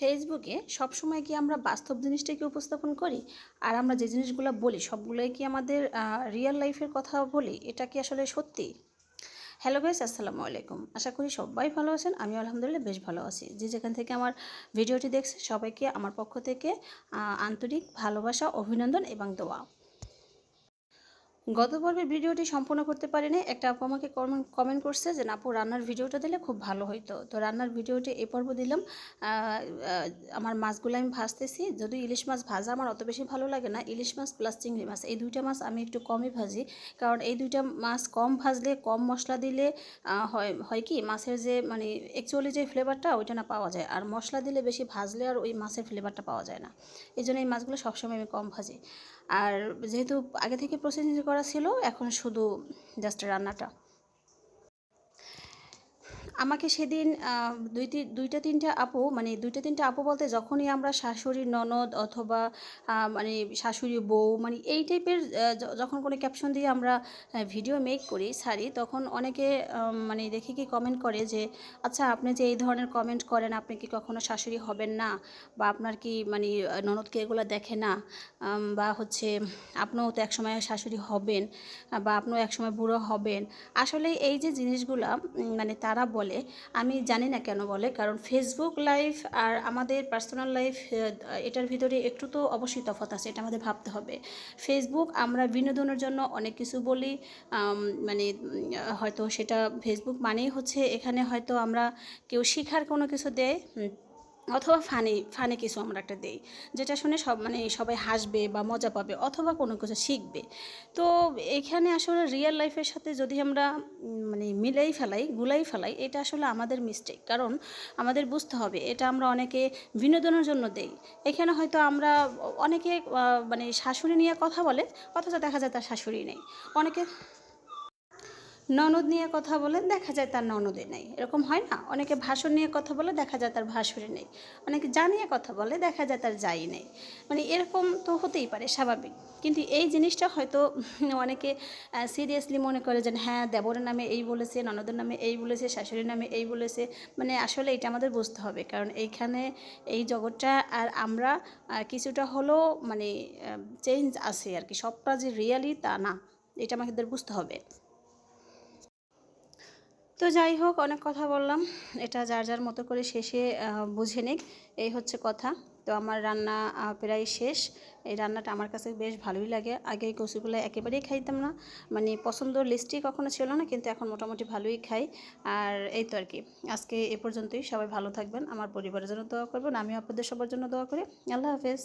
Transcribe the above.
ফেসবুকে সবসময় কি আমরা বাস্তব জিনিসটাকে উপস্থাপন করি? আর আমরা যে জিনিসগুলো বলি, সবগুলোই কি আমাদের রিয়েল লাইফের কথা বলি? এটা কি আসলে সত্যি? হ্যালো গাইস আসসালামু আলাইকুম। আশা করি সবাই ভালো আছেন। আমি আলহামদুলিল্লাহ বেশ ভালো আছি। যে যেখান থেকে আমার ভিডিওটি দেখছে সবাইকে আমার পক্ষ থেকে আন্তরিক ভালোবাসা, অভিনন্দন এবং দোয়া। গত পর্বের ভিডিওটি সম্পূর্ণ করতে পারিনি। একটা আপু আমাকে কমেন্ট করছে যে আপু, রান্নার ভিডিওটা দিলে খুব ভালো হইতো। তো রান্নার ভিডিওটি এ পর্ব দিলাম। আমার মাছগুলো আমি ভাজতেছি। যদি ইলিশ মাছ ভাজা আমার অত বেশি ভালো লাগে না, ইলিশ মাছ প্লাস চিংড়ি মাছ। এই দুইটা মাছ আমি একটু কমই ভাজি। কারণ এই দুইটা মাছ কম ভাজলে, কম মশলা দিলে হয় হয় কি, মাছের যে মানে অ্যাকচুয়ালি যে ফ্লেভারটা ওইটা না পাওয়া যায়। আর মশলা দিলে বেশি ভাজলে আর ওই মাছের ফ্লেভারটা পাওয়া যায় না। এই জন্য এই মাছগুলো সবসময় আমি কম ভাজি। আর যেহেতু আগে থেকে প্রসেসিং করা ছিল এখন শুধু জাস্ট রান্নাটা। আমাকে সেদিন দুই দুইটা তিনটা আপু মানে দুইটা, তিনটা আপু বলতে যখনই আমরা শাশুড়ি ননদ অথবা মানে শাশুড়ি বউ মানে এই টাইপের যখন কোনো ক্যাপশন দিয়ে আমরা ভিডিও মেক করি ছাড়ি তখন অনেকে মানে দেখে কি কমেন্ট করে যে আচ্ছা আপনি যে এই ধরনের কমেন্ট করেন, আপনি কি কখনো শাশুড়ি হবেন না? বা আপনার কি মানে ননদকে এগুলো দেখে না? বা হচ্ছে, আপনিও তো একসময় শাশুড়ি হবেন, বা আপনিও একসময় বুড়ো হবেন। আসলে এই যে জিনিসগুলা মানে তারা বলে আমি জানি না কেন বলে, কারণ ফেসবুক লাইফ আর আমাদের পার্সোনাল লাইফ এটার ভিতরে একটু তো অবশ্যই তফাৎ আছে, এটা আমাদের ভাবতে হবে। ফেসবুক আমরা বিনোদনের জন্য অনেক কিছু বলি মানে হয়তো সেটা ফেসবুক মানেই হচ্ছে এখানে হয়তো আমরা কেউ শেখার কোনো কিছু দেয় অথবা ফানি ফানি কিছু আমরা একটা দেই। যেটা শুনে সব মানে সবাই হাসবে বা মজা পাবে অথবা কোনো কিছু শিখবে। তো এখানে আসলে রিয়েল লাইফের সাথে যদি আমরা মানে মিলাই ফেলাই, গুলাই ফেলাই, এটা আসলে আমাদের মিস্টেক কারণ আমাদের বুঝতে হবে, এটা আমরা অনেকে বিনোদনের জন্য দেই। এখানে হয়তো আমরা অনেকে মানে শাশুড়ি নিয়ে কথা বলে, অথচ দেখা যায় তার শাশুড়ি নেই। অনেকে ননদ নিয়ে কথা বলে, দেখা যায় তার ননদে নেই। এরকম হয় না? অনেকে ভাষণ নিয়ে কথা বলে, দেখা যায় তার ভাসুরে নেই। অনেকে যা নিয়ে কথা বলে, দেখা যায় তার যাই নেই। মানে এরকম তো হতেই পারে, স্বাভাবিক। কিন্তু এই জিনিসটা হয়তো অনেকে সিরিয়াসলি মনে করে যে হ্যাঁ দেবরের নামে এই বলেছে, ননদের নামে এই বলেছে, শাশুড়ির নামে এই বলেছে। মানে আসলে এটা আমাদের বুঝতে হবে। কারণ এইখানে এই জগৎটা আর আমরা কিছুটা হলেও মানে চেঞ্জ আছে আর কি। সবটা যে রিয়ালি তা না। এটা আমাদের বুঝতে হবে। তো যাই হোক, অনেক কথা বললাম। এটা যার যার মতো করে শেষে বুঝে নিক। এই হচ্ছে কথা। তো আমার রান্না প্রায় শেষ। এই রান্নাটা আমার কাছে বেশ ভালোই লাগে। আগে কচুগুলো একেবারেই খাইতাম না। মানে পছন্দর লিস্টই কখনো ছিল না, কিন্তু এখন মোটামুটি ভালোই খাই। আর এই তো আর কি। আজকে এ পর্যন্তই। সবাই ভালো থাকবেন। আমার পরিবারের জন্য দোয়া করবেন। আমিও আপনাদের সবার জন্য দোয়া করি। আল্লাহ হাফেজ।